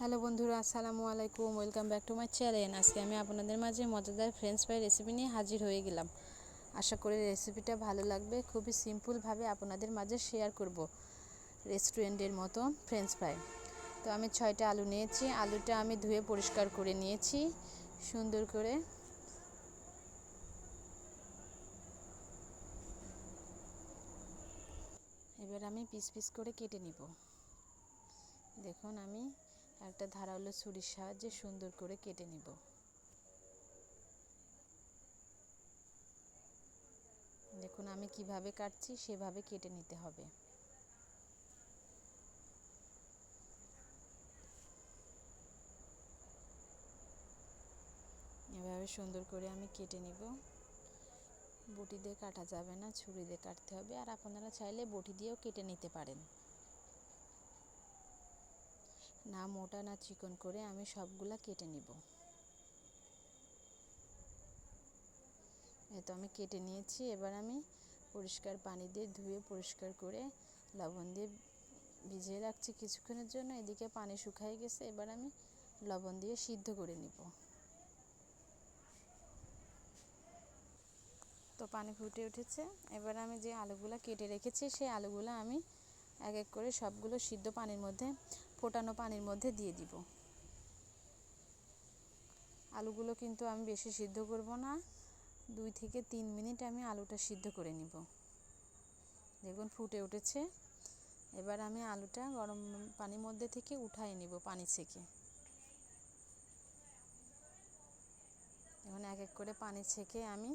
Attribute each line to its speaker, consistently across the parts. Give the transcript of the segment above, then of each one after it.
Speaker 1: Hello বন্ধুরা, আসসালামু আলাইকুম। Welcome back to my channel আজকে আমি আপনাদের মাঝে মজাদার ফ্রেঞ্চ ফ্রাই রেসিপি নিয়ে হাজির হয়ে গেলাম। আশা করি রেসিপিটা ভালো লাগবে। খুবই সিম্পলভাবে আপনাদের মাঝে শেয়ার করব রেস্টুরেন্টের মতো ফ্রেঞ্চ ফ্রাই তো আমি ছয়টা আলু নিয়েছি। আলুটা আমি ধুয়ে পরিষ্কার করে নিয়েছি। সুন্দর করে এবার আমি পিস পিস করে কেটে নিব। দেখুন আমি একটা ধারালো ছুরির সাহায্যে সুন্দর করে কেটে নিব। দেখুন, আমি কীভাবে কাটছি, সেভাবে কেটে নিতে হবে। এভাবে সুন্দর করে আমি কেটে নিব। বটি দিয়ে কাটা যাবে না, ছুরি দিয়ে কাটতে হবে। আর আপনারা চাইলে বটি দিয়েও কেটে নিতে পারেন। না মোটা, না চিকন করে আমি সবগুলা কেটে নিব। এই তো আমি কেটে নিয়েছি। এবার আমি পরিষ্কার পানি দিয়ে ধুয়ে পরিষ্কার করে লবণ দিয়ে ভিজিয়ে রাখছি কিছুক্ষণের জন্য। এদিকে পানি শুকাই গেছে। এবার আমি লবণ দিয়ে সিদ্ধ করে নিব। তো পানি ফুটে উঠেছে। এবার আমি যে আলুগুলো কেটে রেখেছি, সেই আলুগুলো আমি এক এক করে সবগুলো সিদ্ধ পানির মধ্যে ফোটানো পানির মধ্যে দিয়ে দিব। আলুগুলো কিন্তু আমি বেশি সিদ্ধ করব না। দুই থেকে তিন মিনিট আমি আলুটা সিদ্ধ করে নিব। দেখুন ফুটে উঠেছে। এবার আমি আলুটা গরম পানির মধ্যে থেকে উঠাই নিব পানি ছেঁকে। এখন এক এক করে পানি ছেঁকে আমি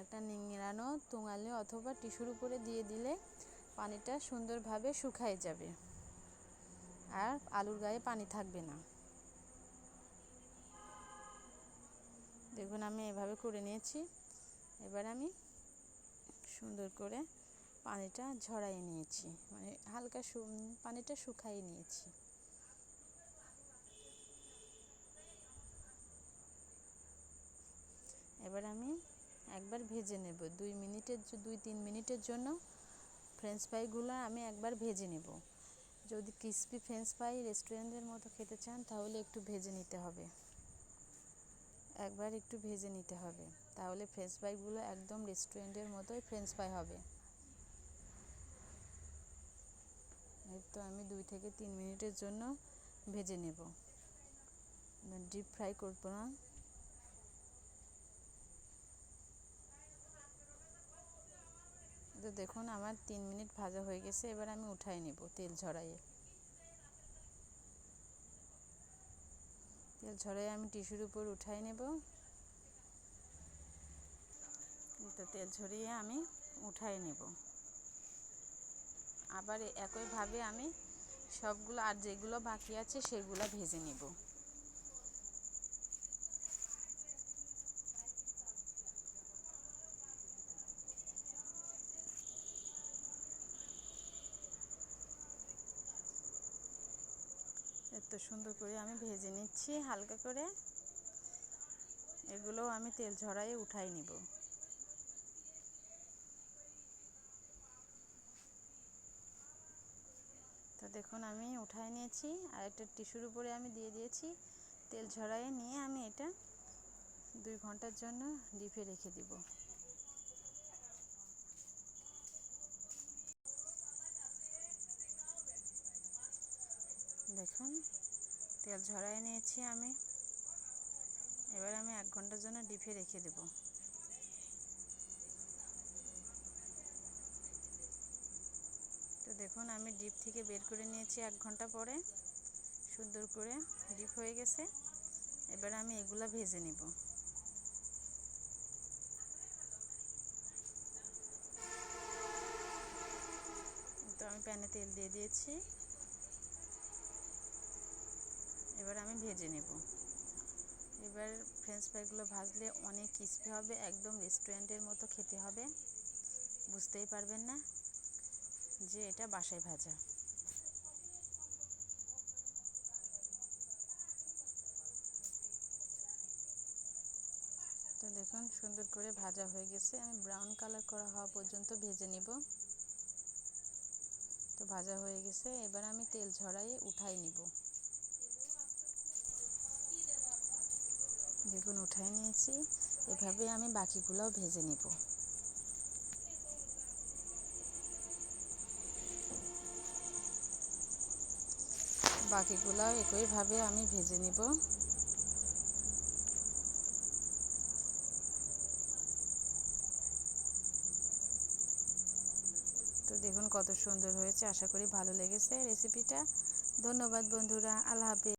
Speaker 1: একটা নিংড়ানো, তুঙালে অথবা টিস্যুর উপরে দিয়ে দিলে পানিটা সুন্দরভাবে শুকায় যাবে। আর আলুর গায়ে পানি থাকবে না। দেখুন আমি এভাবে করে নিয়েছি। এবার আমি সুন্দর করে পানিটা ঝরাই নিয়েছি। মানে হালকা পানিটা শুকাই নিয়েছি। এবার আমি একবার ভেজে নেব। দুই মিনিটের দুই তিন মিনিটের জন্য ফ্রেঞ্চ ফ্রাইগুলো আমি একবার ভেজে নেব। যদি ক্রিসপি ফ্রেঞ্চ ফ্রাই রেস্টুরেন্টের মতো খেতে চান, তাহলে একটু ভেজে নিতে হবে। একবার একটু ভেজে নিতে হবে। তাহলে ফ্রেঞ্চ ফ্রাইগুলো একদম রেস্টুরেন্টের মতোই ফ্রেঞ্চ ফ্রাই হবে। এই তো আমি দুই থেকে তিন মিনিটের জন্য ভেজে নেব। ডিপ ফ্রাই করব না। তো দেখুন, আমার তিন মিনিট ভাজা হয়ে গেছে, এবার আমি উঠাই নেব তেল ঝরাইয়ে। তেল ঝরাই আমি টিস্যুর উপর উঠাই নেব। তো তেল ঝরিয়ে আমি উঠাই নেব। আবার একইভাবে আমি সবগুলো আর যেগুলো বাকি আছে, সেগুলো ভেজে নেব। সুন্দর করে আমি ভেজে নিচ্ছি হালকা করে। এগুলোও আমি তেল ঝরাইয়ে উঠাই নিব। তো দেখুন আমি উঠাই নিয়েছি আর একটা টিস্যুর উপরে আমি দিয়ে দিয়েছি। তেল ঝরাইয়ে নিয়ে আমি এটা দুই ঘণ্টার জন্য ডিপে রেখে দিব। দেখুন, তেল ঝরাই নিয়েছি আমি। এবার আমি এক ঘণ্টার জন্য ডিপে রেখে দেব। তো দেখুন, আমি ডিপ থেকে বের করে নিয়েছি এক ঘণ্টা পরে। সুন্দর করে ডিপ হয়ে গেছে। এবার আমি এগুলা ভেজে নিব। তো আমি প্যানে তেল দিয়ে দিয়েছি এবার আমি ভেজে নেব। এবার ফ্রেঞ্চ ফ্রাইগুলো ভাজলে অনেক ক্রিস্পি হবে, একদম রেস্টুরেন্টের মতো খেতে হবে। বুঝতেই পারবেন না যে এটা বাসায় ভাজা। তো দেখুন, সুন্দর করে ভাজা হয়ে গেছে। আমি ব্রাউন কালার করা হওয়া পর্যন্ত ভেজে নিব। তো ভাজা হয়ে গেছে। এবার আমি তেল ঝরাইয়ে উঠাই নিব। দেখুন উঠাই নিয়েছি, এভাবে আমি বাকিগুলোও ভেজে নেব। বাকিগুলোও একইভাবে আমি ভেজে নিব। তো দেখুন কত সুন্দর হয়েছে, আশা করি ভালো লেগেছে রেসিপিটা ধন্যবাদ বন্ধুরা, আল্লাহ হাফিজ।